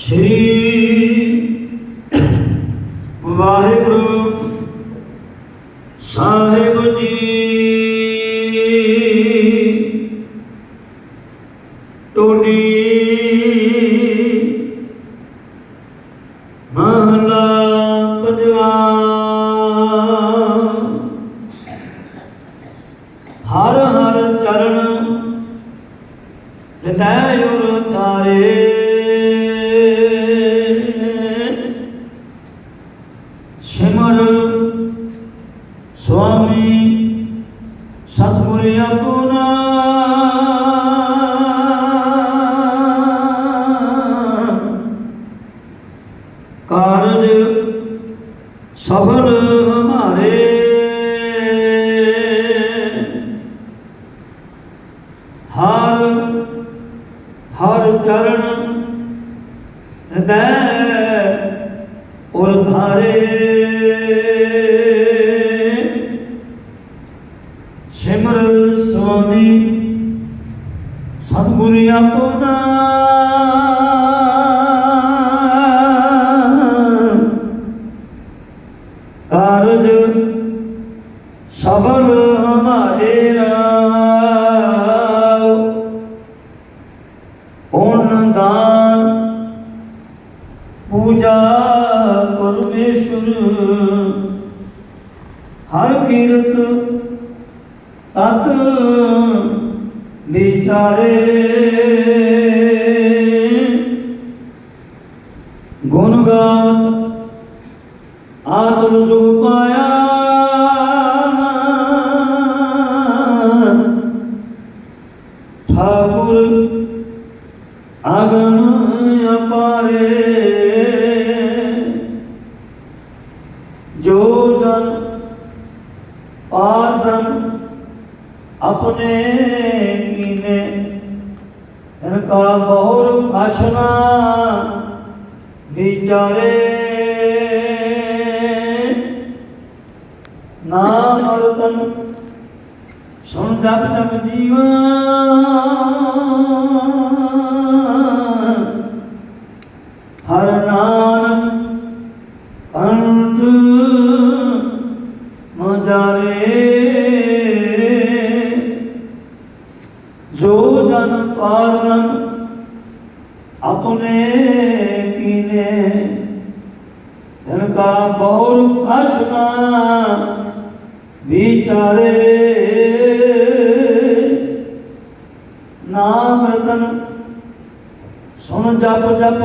ਸ਼੍ਰੀ ਵਾਹਿਗੁਰੂ ਸਾਹਿਬ ਜੀ। ਟੋਡੀ ਮਹਲਾ ਪੰਜਵਾ। ਹਰ ਹਰ ਚਰਨ ਹਿਰਦੈ ਉਰ ਤਾਰੇ ਸੁਆਮੀ ਸਤਿਗੁਰ ਆਪਣਾ। ਕਾਰਜ ਸਫਲ ਹਮਾਰੇ। ਹਰ ਹਰ ਚਰਨ ਹਿਰਦੈ ਉਰ ਧਾਰੇ। ਸੁਆਮੀ ਸਤਿਗੁਰ ਆਪਣਾ। ਕਾਰਜ ਸਫਲ ਹਮਾਰੇ ਰਾਉ ਪੁੰਨ ਦਾਨ ਪੂਜਾ ਪਰਮੇਸ਼ਰ। ਹਰ ਕੀਰਤ ਤਤ ਵਿਚਾਰੇ ਗੁਣ ਗਾਵਤ ਆਤਮ ਸੁਖ ਪਾਇਆ ਠਾਕੁਰ ਅਗਮ ਅਪਾਰੇ अपने कीने इनका बहुर भाषणा विचारे नाम रतन सुन जप जप जीवा ਜੋ ਜਨ ਪਾਰਨ ਆਪਣੇ ਕੀਨੇ ਧਨ ਕਾ ਬਹੁ ਅਸ਼ਨਾ ਵਿਚਾਰੇ। ਨਾਮ ਰਤਨ, ਸੁਣ ਜਪ ਜਪ